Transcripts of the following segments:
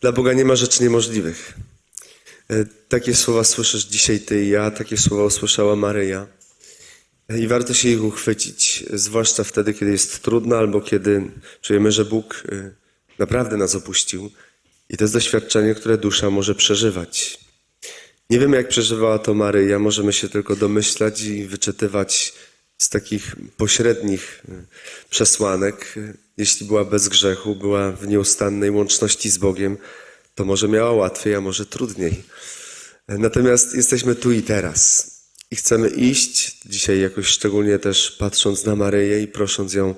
Dla Boga nie ma rzeczy niemożliwych. E, Takie słowa słyszysz dzisiaj ty i ja, takie słowa usłyszała Maryja. E, I warto się ich uchwycić, zwłaszcza wtedy, kiedy jest trudno, albo kiedy czujemy, że Bóg e, naprawdę nas opuścił. I to jest doświadczenie, które dusza może przeżywać. Nie wiemy, jak przeżywała to Maryja, możemy się tylko domyślać i wyczytywać z takich pośrednich przesłanek. Jeśli była bez grzechu, była w nieustannej łączności z Bogiem, to może miała łatwiej, a może trudniej. Natomiast jesteśmy tu i teraz i chcemy iść, dzisiaj jakoś szczególnie też patrząc na Maryję i prosząc ją,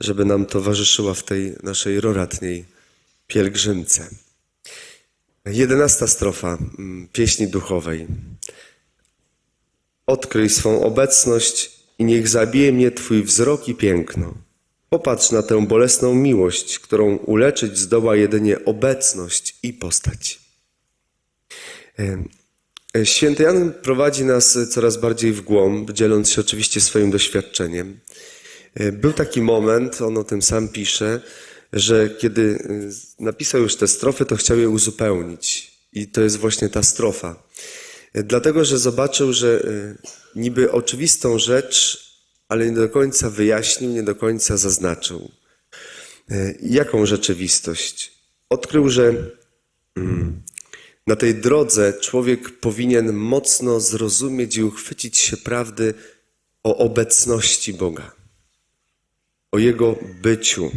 żeby nam towarzyszyła w tej naszej roratniej pielgrzymce. Jedenasta strofa mm, pieśni duchowej. Odkryj swą obecność i niech zabije mnie Twój wzrok i piękno. Popatrz na tę bolesną miłość, którą uleczyć zdoła jedynie obecność i postać. E, e, Święty Jan prowadzi nas coraz bardziej w głąb, dzieląc się oczywiście swoim doświadczeniem. E, Był taki moment, on o tym sam pisze, że kiedy napisał już te strofy, to chciał je uzupełnić. I to jest właśnie ta strofa. Dlatego, że zobaczył, że niby oczywistą rzecz, ale nie do końca wyjaśnił, nie do końca zaznaczył. E, Jaką rzeczywistość? Odkrył, że mm, na tej drodze człowiek powinien mocno zrozumieć i uchwycić się prawdy o obecności Boga, o Jego byciu,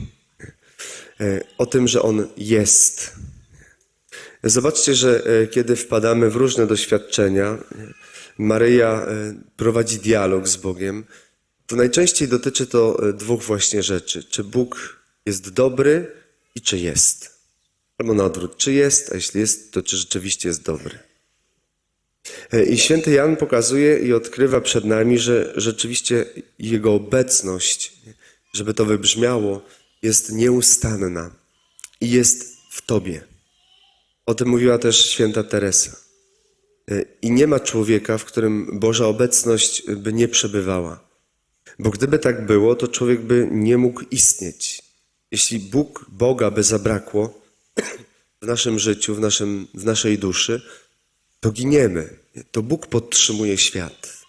e, o tym, że On jest. Zobaczcie, że e, kiedy wpadamy w różne doświadczenia, Maryja prowadzi dialog z Bogiem, to najczęściej dotyczy to e, dwóch właśnie rzeczy. Czy Bóg jest dobry i czy jest. Albo na odwrót, czy jest, a jeśli jest, to czy rzeczywiście jest dobry. E, I święty Jan pokazuje i odkrywa przed nami, że rzeczywiście Jego obecność, żeby to wybrzmiało, jest nieustanna i jest w Tobie. O tym mówiła też święta Teresa. E, I nie ma człowieka, w którym Boża obecność by nie przebywała. Bo gdyby tak było, to człowiek by nie mógł istnieć. Jeśli Bóg, Boga by zabrakło w naszym życiu, w, naszym, w naszej duszy, to giniemy. To Bóg podtrzymuje świat.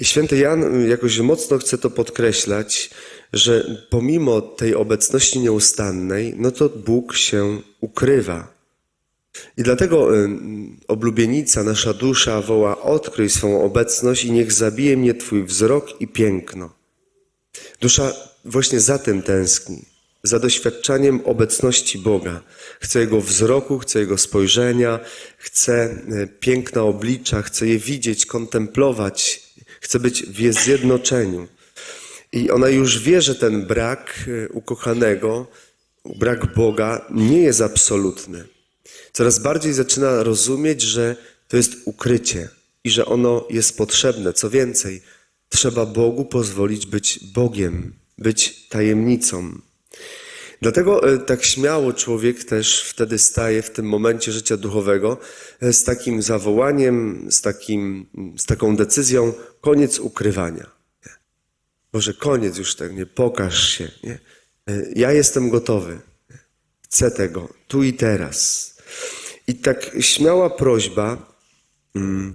I święty Jan jakoś mocno chce to podkreślać, że pomimo tej obecności nieustannej, no to Bóg się ukrywa. I dlatego y, oblubienica, nasza dusza woła: Odkryj swą obecność i niech zabije mnie Twój wzrok i piękno. Dusza właśnie za tym tęskni, za doświadczaniem obecności Boga. Chce Jego wzroku, chce Jego spojrzenia, chce y, piękna oblicza, chce je widzieć, kontemplować, chce być w zjednoczeniu. I ona już wie, że ten brak y, ukochanego, brak Boga nie jest absolutny. Coraz bardziej zaczyna rozumieć, że to jest ukrycie i że ono jest potrzebne. Co więcej, trzeba Bogu pozwolić być Bogiem, być tajemnicą. Dlatego e, tak śmiało człowiek też wtedy staje w tym momencie życia duchowego e, z takim zawołaniem, z, takim, z taką decyzją, koniec ukrywania. Boże, koniec już tego, nie pokaż się. Nie? E, Ja jestem gotowy. Chcę tego, tu i teraz. I tak śmiała prośba, mm,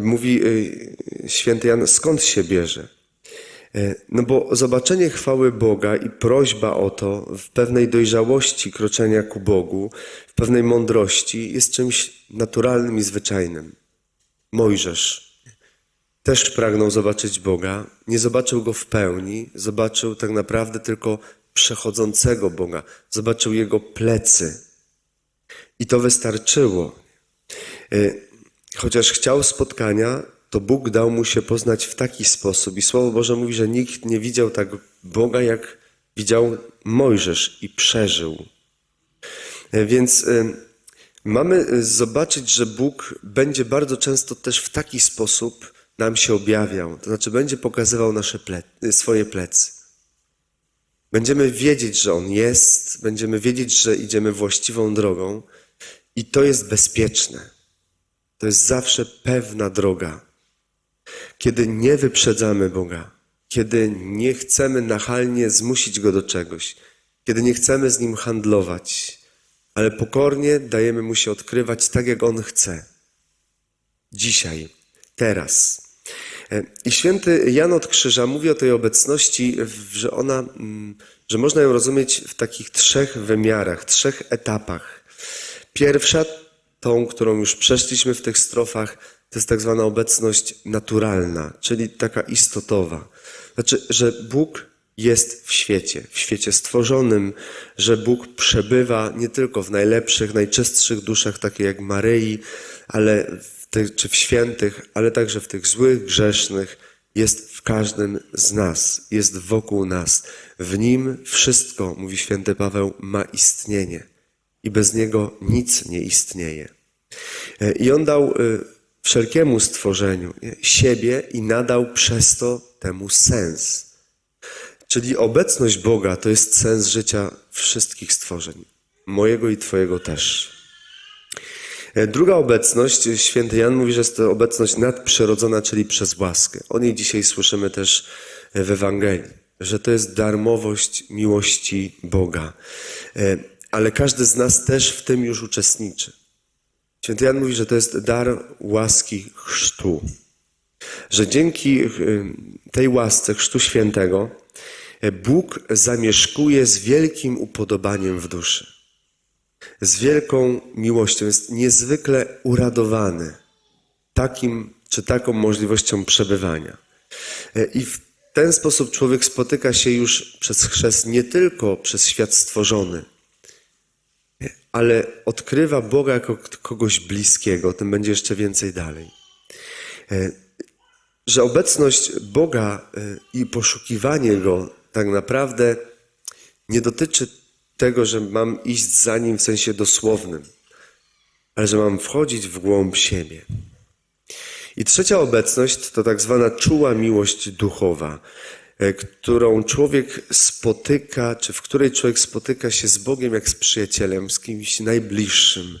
mówi y, święty Jan, skąd się bierze? E, No bo zobaczenie chwały Boga i prośba o to w pewnej dojrzałości kroczenia ku Bogu, w pewnej mądrości jest czymś naturalnym i zwyczajnym. Mojżesz też pragnął zobaczyć Boga, nie zobaczył Go w pełni, zobaczył tak naprawdę tylko przechodzącego Boga, zobaczył Jego plecy, i to wystarczyło. E, Chociaż chciał spotkania, to Bóg dał mu się poznać w taki sposób. I Słowo Boże mówi, że nikt nie widział tak Boga, jak widział Mojżesz i przeżył. E, Więc e, mamy zobaczyć, że Bóg będzie bardzo często też w taki sposób nam się objawiał. To znaczy będzie pokazywał nasze ple swoje plecy. Będziemy wiedzieć, że On jest, będziemy wiedzieć, że idziemy właściwą drogą i to jest bezpieczne. To jest zawsze pewna droga. Kiedy nie wyprzedzamy Boga, kiedy nie chcemy nachalnie zmusić Go do czegoś, kiedy nie chcemy z Nim handlować, ale pokornie dajemy mu się odkrywać tak, jak on chce. Dzisiaj, teraz. E, I święty Jan od Krzyża mówi o tej obecności, że ona, mm, że można ją rozumieć w takich trzech wymiarach, trzech etapach. Pierwsza, tą, którą już przeszliśmy w tych strofach, to jest tak zwana obecność naturalna, czyli taka istotowa. Znaczy, że Bóg jest w świecie, w świecie stworzonym, że Bóg przebywa nie tylko w najlepszych, najczystszych duszach, takie jak Maryi, ale w tych, czy w świętych, ale także w tych złych, grzesznych. Jest w każdym z nas, jest wokół nas. W nim wszystko, mówi święty Paweł, ma istnienie i bez niego nic nie istnieje. E, I on dał e, wszelkiemu stworzeniu nie, siebie i nadał przez to temu sens. Czyli obecność Boga to jest sens życia wszystkich stworzeń, mojego i Twojego też. E, Druga obecność, święty Jan mówi, że jest to obecność nadprzyrodzona, czyli przez łaskę. O niej dzisiaj słyszymy też e, w Ewangelii, że to jest darmowość miłości Boga. E, Ale każdy z nas też w tym już uczestniczy. Święty Jan mówi, że to jest dar łaski chrztu. Że dzięki y, tej łasce chrztu świętego y, Bóg zamieszkuje z wielkim upodobaniem w duszy. Z wielką miłością. Jest niezwykle uradowany takim czy taką możliwością przebywania. Y, I w ten sposób człowiek spotyka się już przez chrzest nie tylko przez świat stworzony, ale odkrywa Boga jako kogoś bliskiego. O tym będzie jeszcze więcej dalej. E, Że obecność Boga e, i poszukiwanie Go tak naprawdę nie dotyczy tego, że mam iść za Nim w sensie dosłownym, ale że mam wchodzić w głąb siebie. I trzecia obecność to tak zwana czuła miłość duchowa, którą człowiek spotyka, czy w której człowiek spotyka się z Bogiem jak z przyjacielem, z kimś najbliższym,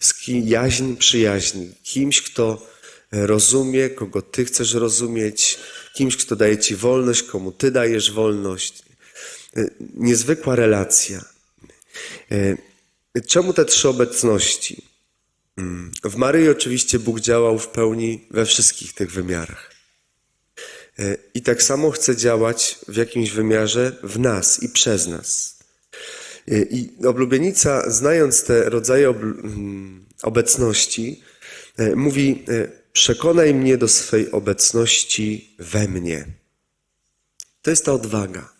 z kim jaźń przyjaźni, kimś, kto e, rozumie, kogo ty chcesz rozumieć, kimś, kto daje ci wolność, komu ty dajesz wolność. E, Niezwykła relacja. E, Czemu te trzy obecności? W Maryi oczywiście Bóg działał w pełni we wszystkich tych wymiarach. E, I tak samo chce działać w jakimś wymiarze w nas i przez nas. E, I oblubienica, znając te rodzaje mm, obecności, e, mówi: Przekonaj mnie do swej obecności we mnie. To jest ta odwaga.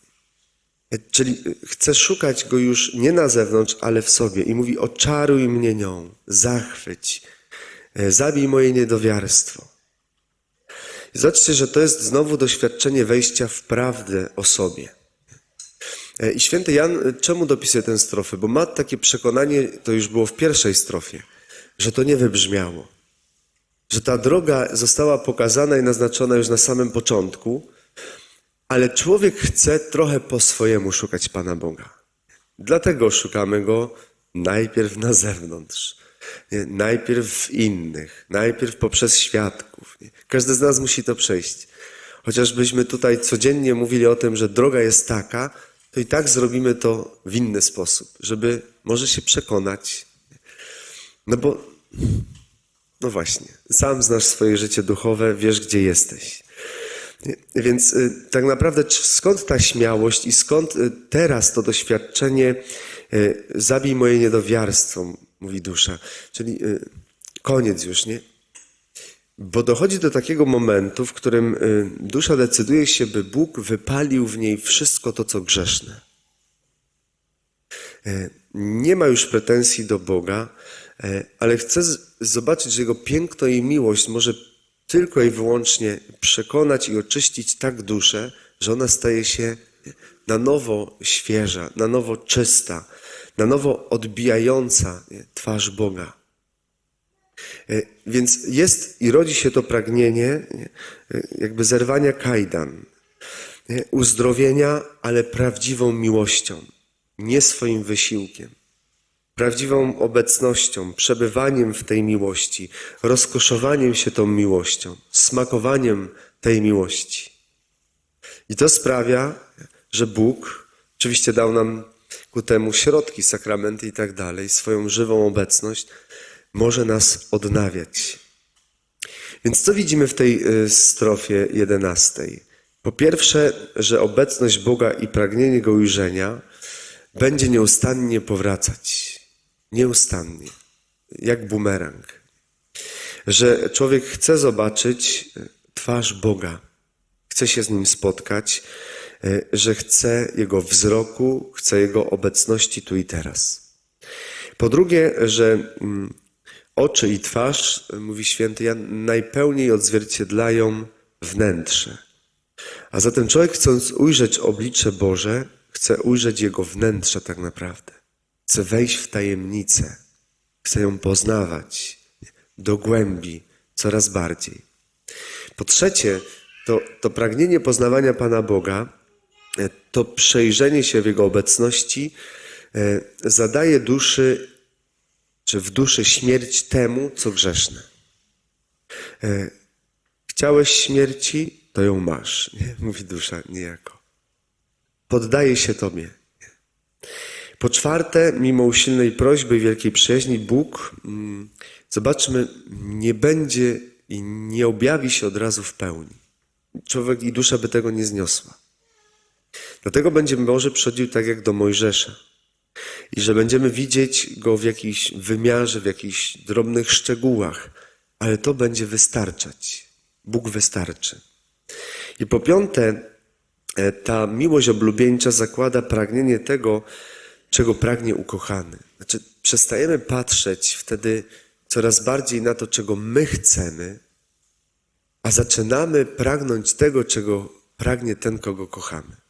Czyli chce szukać go już nie na zewnątrz, ale w sobie. I mówi: Oczaruj mnie nią, zachwyć, zabij moje niedowiarstwo. Zobaczcie, że to jest znowu doświadczenie wejścia w prawdę o sobie. E, I święty Jan, e, czemu dopisuje tę strofę? Bo ma takie przekonanie, to już było w pierwszej strofie, że to nie wybrzmiało. Że ta droga została pokazana i naznaczona już na samym początku, ale człowiek chce trochę po swojemu szukać Pana Boga. Dlatego szukamy Go najpierw na zewnątrz, nie? najpierw w innych, najpierw poprzez świadków. Nie? Każdy z nas musi to przejść. Chociażbyśmy tutaj codziennie mówili o tym, że droga jest taka, to i tak zrobimy to w inny sposób, żeby może się przekonać. No bo, no właśnie, sam znasz swoje życie duchowe, wiesz, gdzie jesteś. Więc y, tak naprawdę skąd ta śmiałość i skąd y, teraz to doświadczenie y, zabij moje niedowiarstwo, mówi dusza. Czyli y, koniec już, nie? Bo dochodzi do takiego momentu, w którym y, dusza decyduje się, by Bóg wypalił w niej wszystko to, co grzeszne. E, Nie ma już pretensji do Boga, ale chce zobaczyć, że Jego piękno i miłość może tylko i wyłącznie przekonać i oczyścić tak duszę, że ona staje się na nowo świeża, na nowo czysta, na nowo odbijająca twarz Boga. E, Więc jest i rodzi się to pragnienie nie, e, jakby zerwania kajdan, uzdrowienia, ale prawdziwą miłością, nie swoim wysiłkiem. Prawdziwą obecnością, przebywaniem w tej miłości, rozkoszowaniem się tą miłością, smakowaniem tej miłości. I to sprawia, że Bóg oczywiście dał nam ku temu środki, sakramenty i tak dalej, swoją żywą obecność, może nas odnawiać. Więc co widzimy w tej y, strofie jedenastej? Po pierwsze, że obecność Boga i pragnienie Go ujrzenia będzie nieustannie powracać. Nieustannie. Jak bumerang. Że człowiek chce zobaczyć twarz Boga. Chce się z Nim spotkać, że chce Jego wzroku, chce Jego obecności tu i teraz. Po drugie, że mm, oczy i twarz, mówi święty Jan, najpełniej odzwierciedlają wnętrze. A zatem człowiek chcąc ujrzeć oblicze Boże, chce ujrzeć Jego wnętrze tak naprawdę. Chce wejść w tajemnicę, chce ją poznawać do głębi coraz bardziej. Po trzecie, to, to pragnienie poznawania Pana Boga, e, to przejrzenie się w Jego obecności e, zadaje duszy, czy w duszy śmierć temu, co grzeszne. E, Chciałeś śmierci, to ją masz, nie? mówi dusza niejako. Poddaje się Tobie. Po czwarte, mimo usilnej prośby i wielkiej przyjaźni, Bóg, mm, zobaczmy, nie będzie i nie objawi się od razu w pełni. Człowiek i dusza by tego nie zniosła. Dlatego będzie może przychodził tak jak do Mojżesza. I że będziemy widzieć go w jakimś wymiarze, w jakichś drobnych szczegółach, ale to będzie wystarczać. Bóg wystarczy. I po piąte, e, ta miłość oblubieńcza zakłada pragnienie tego, czego pragnie ukochany. Znaczy, przestajemy patrzeć wtedy coraz bardziej na to, czego my chcemy, a zaczynamy pragnąć tego, czego pragnie ten, kogo kochamy.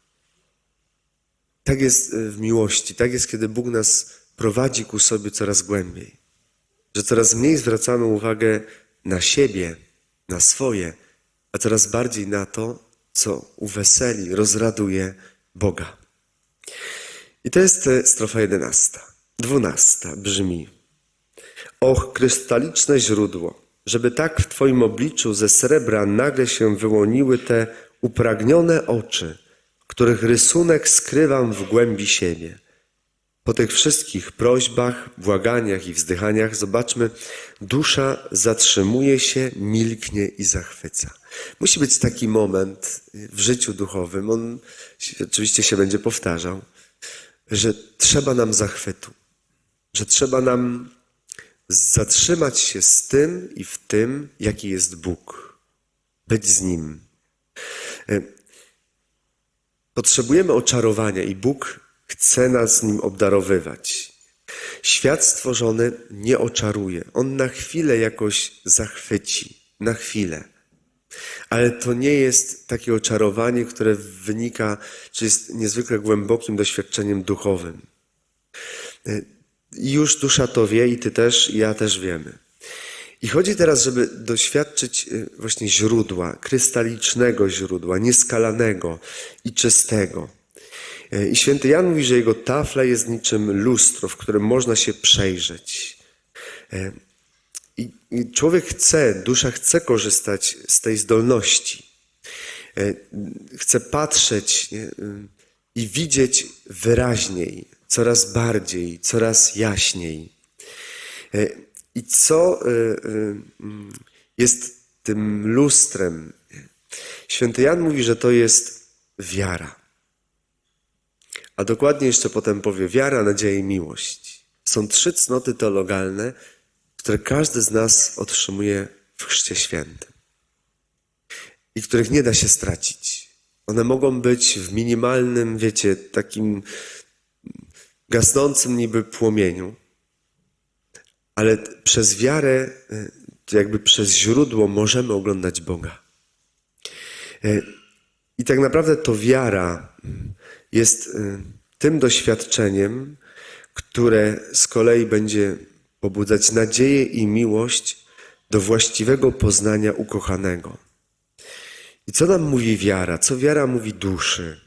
Tak jest e, w miłości, tak jest, kiedy Bóg nas prowadzi ku sobie coraz głębiej. Że coraz mniej zwracamy uwagę na siebie, na swoje, a coraz bardziej na to, co uweseli, rozraduje Boga. I to jest e, strofa jedenasta. Dwunasta brzmi. Och, krystaliczne źródło, żeby tak w Twoim obliczu ze srebra nagle się wyłoniły te upragnione oczy, których rysunek skrywam w głębi siebie. Po tych wszystkich prośbach, błaganiach i wzdychaniach, zobaczmy, dusza zatrzymuje się, milknie i zachwyca. Musi być taki moment w życiu duchowym, on oczywiście się będzie powtarzał, że trzeba nam zachwytu, że trzeba nam zatrzymać się z tym i w tym, jaki jest Bóg, być z Nim. Potrzebujemy oczarowania i Bóg chce nas nim obdarowywać. Świat stworzony nie oczaruje. On na chwilę jakoś zachwyci. Na chwilę. Ale to nie jest takie oczarowanie, które wynika, czy jest niezwykle głębokim doświadczeniem duchowym. I już dusza to wie, i ty też, i ja też wiemy. I chodzi teraz, żeby doświadczyć y, właśnie źródła, krystalicznego źródła, nieskalanego i czystego. Y, I święty Jan mówi, że jego tafla jest niczym lustro, w którym można się przejrzeć. Y, I, człowiek chce, dusza chce korzystać z tej zdolności. Y, Chce patrzeć y, i widzieć wyraźniej, coraz bardziej, coraz jaśniej. I co y, y, mm, jest tym lustrem? Święty Jan mówi, że to jest wiara. A dokładnie jeszcze potem powie wiara, nadzieja i miłość. Są trzy cnoty teologalne, które każdy z nas otrzymuje w Chrzcie Świętym i których nie da się stracić. One mogą być w minimalnym, wiecie, takim gasnącym niby płomieniu, ale przez wiarę, y, jakby przez źródło możemy oglądać Boga. Y, I tak naprawdę to wiara mm, jest y, tym doświadczeniem, które z kolei będzie pobudzać nadzieję i miłość do właściwego poznania ukochanego. I co nam mówi wiara? Co wiara mówi duszy?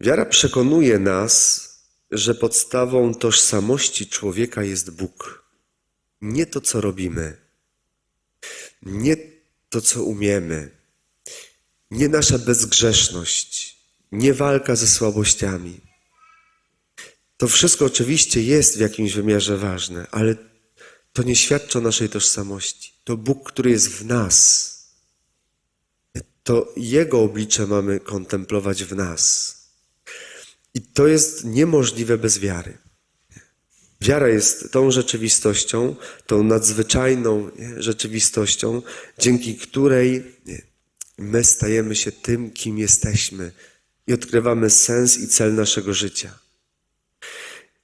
Wiara przekonuje nas, że podstawą tożsamości człowieka jest Bóg. Nie to, co robimy, nie to, co umiemy, nie nasza bezgrzeszność, nie walka ze słabościami. To wszystko oczywiście jest w jakimś wymiarze ważne, ale to nie świadczy o naszej tożsamości. To Bóg, który jest w nas. To Jego oblicze mamy kontemplować w nas. I to jest niemożliwe bez wiary. Wiara jest tą rzeczywistością, tą nadzwyczajną rzeczywistością, dzięki której my stajemy się tym, kim jesteśmy i odkrywamy sens i cel naszego życia.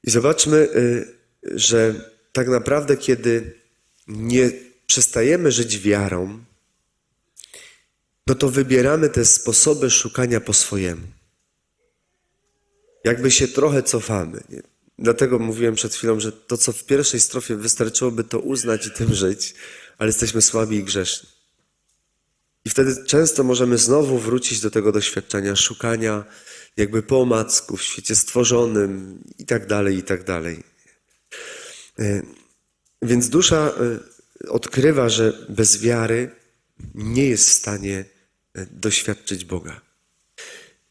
I zobaczmy, y, że tak naprawdę, kiedy nie przestajemy żyć wiarą, no to wybieramy te sposoby szukania po swojemu. Jakby się trochę cofamy. Nie? Dlatego mówiłem przed chwilą, że to, co w pierwszej strofie wystarczyłoby to uznać i tym żyć, ale jesteśmy słabi i grzeszni. I wtedy często możemy znowu wrócić do tego doświadczenia szukania jakby po omacku w świecie stworzonym i tak dalej, i tak dalej. E, Więc dusza e, odkrywa, że bez wiary nie jest w stanie e, doświadczyć Boga.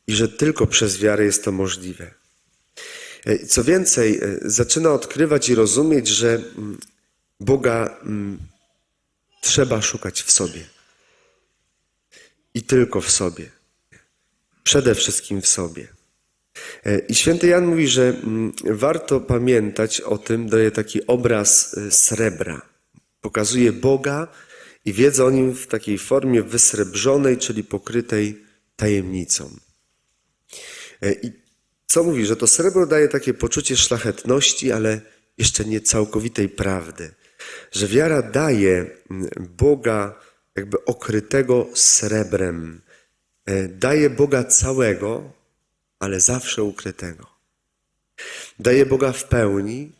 I że tylko przez wiarę jest to możliwe. E, Co więcej, e, zaczyna odkrywać i rozumieć, że mm, Boga mm, trzeba szukać w sobie. I tylko w sobie. Przede wszystkim w sobie. E, I święty Jan mówi, że mm, warto pamiętać o tym, daje taki obraz srebra. Pokazuje Boga i wiedzę o nim w takiej formie wysrebrzonej, czyli pokrytej tajemnicą. I co mówi, że to srebro daje takie poczucie szlachetności, ale jeszcze nie całkowitej prawdy. Że wiara daje mm, Boga jakby okrytego srebrem. E, Daje Boga całego, ale zawsze ukrytego. Daje Boga w pełni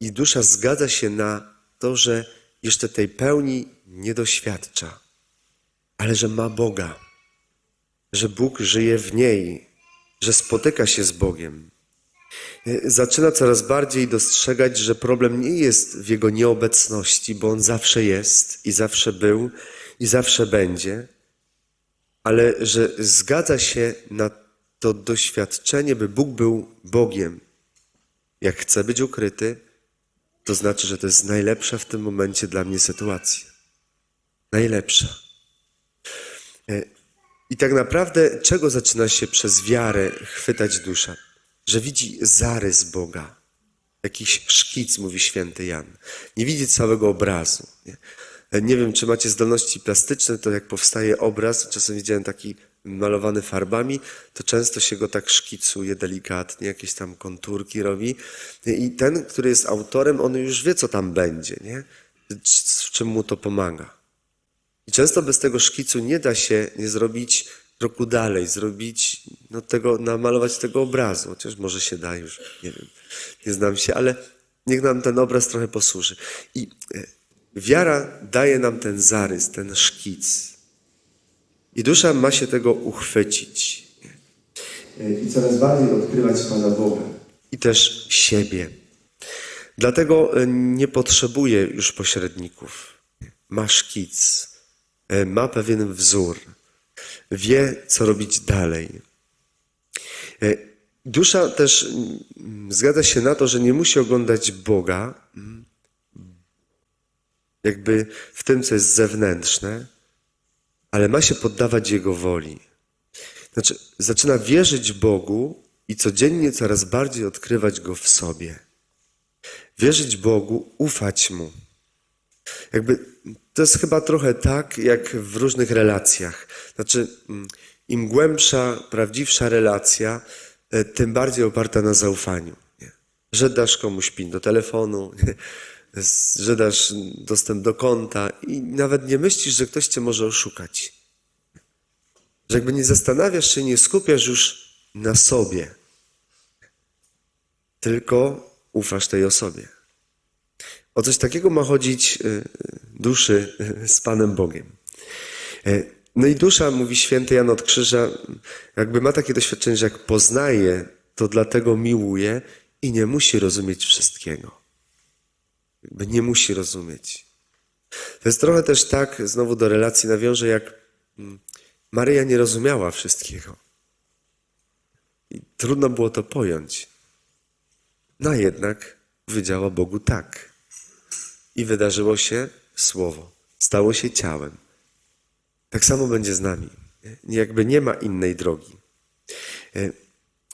i dusza zgadza się na to, że jeszcze tej pełni nie doświadcza, ale że ma Boga, że Bóg żyje w niej, że spotyka się z Bogiem. E, Zaczyna coraz bardziej dostrzegać, że problem nie jest w jego nieobecności, bo on zawsze jest i zawsze był i zawsze będzie, ale że zgadza się na to doświadczenie, by Bóg był Bogiem. Jak chce być ukryty, to znaczy, że to jest najlepsza w tym momencie dla mnie sytuacja. Najlepsza. I tak naprawdę, czego zaczyna się przez wiarę chwytać dusza? Że widzi zarys Boga. Jakiś szkic, mówi święty Jan. Nie widzi całego obrazu. Nie? Nie wiem, czy macie zdolności plastyczne, to jak powstaje obraz, czasem widziałem taki malowany farbami, to często się go tak szkicuje delikatnie, jakieś tam konturki robi. I ten, który jest autorem, on już wie, co tam będzie, nie? W czym mu to pomaga. Często bez tego szkicu nie da się nie zrobić kroku dalej, zrobić, no tego, namalować tego obrazu, chociaż może się da już, nie wiem, nie znam się, ale niech nam ten obraz trochę posłuży. I e, wiara daje nam ten zarys, ten szkic. I dusza ma się tego uchwycić. E, I coraz bardziej odkrywać Pana Boga. I też siebie. Dlatego e, nie potrzebuje już pośredników. Ma szkic, ma pewien wzór, wie, co robić dalej. E, Dusza też mm, zgadza się na to, że nie musi oglądać Boga, jakby w tym, co jest zewnętrzne, ale ma się poddawać Jego woli. Znaczy, zaczyna wierzyć Bogu i codziennie coraz bardziej odkrywać Go w sobie. Wierzyć Bogu, ufać Mu. Jakby to jest chyba trochę tak, jak w różnych relacjach. Znaczy, mm, im głębsza, prawdziwsza relacja, e, tym bardziej oparta na zaufaniu. Że dasz komuś PIN do telefonu, że dasz dostęp do konta i nawet nie myślisz, że ktoś cię może oszukać. Że jakby nie zastanawiasz się, nie skupiasz już na sobie, tylko ufasz tej osobie. O coś takiego ma chodzić y, duszy y, z Panem Bogiem. E, No i dusza, mówi święty Jan od Krzyża, jakby ma takie doświadczenie, że jak poznaje, to dlatego miłuje i nie musi rozumieć wszystkiego. Jakby nie musi rozumieć. To jest trochę też tak, znowu do relacji nawiążę, jak mm, Maryja nie rozumiała wszystkiego. I trudno było to pojąć. No a jednak powiedziała Bogu tak. I wydarzyło się słowo. Stało się ciałem. Tak samo będzie z nami. Jakby nie ma innej drogi. E,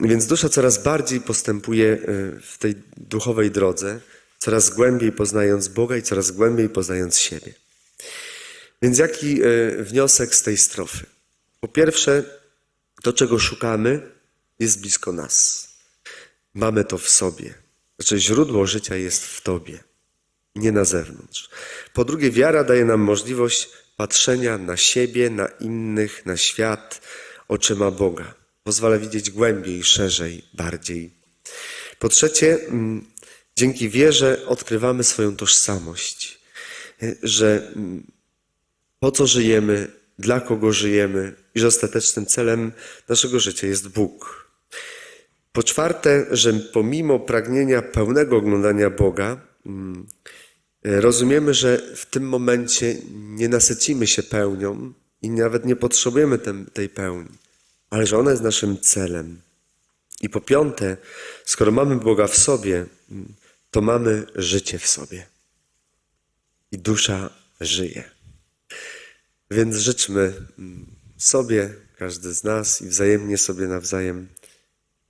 Więc dusza coraz bardziej postępuje e, w tej duchowej drodze, coraz głębiej poznając Boga i coraz głębiej poznając siebie. Więc jaki e, wniosek z tej strofy? Po pierwsze, to czego szukamy jest blisko nas. Mamy to w sobie. Znaczy źródło życia jest w Tobie, nie na zewnątrz. Po drugie, wiara daje nam możliwość patrzenia na siebie, na innych, na świat oczyma Boga. Pozwala widzieć głębiej, szerzej, bardziej. Po trzecie, mm, dzięki wierze odkrywamy swoją tożsamość, y, że mm, po co żyjemy, dla kogo żyjemy i że ostatecznym celem naszego życia jest Bóg. Po czwarte, że pomimo pragnienia pełnego oglądania Boga, mm, e, rozumiemy, że w tym momencie nie nasycimy się pełnią i nawet nie potrzebujemy tej pełni, ale że ona jest naszym celem. I po piąte, skoro mamy Boga w sobie, to mamy życie w sobie. I dusza żyje. Więc życzmy mm, sobie, każdy z nas i wzajemnie sobie nawzajem,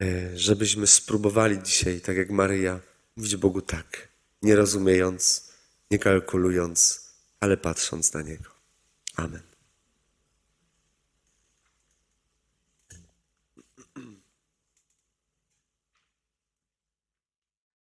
e, żebyśmy spróbowali dzisiaj, tak jak Maryja, mówić Bogu tak, nie rozumiejąc, nie kalkulując, ale patrząc na Niego. Amen.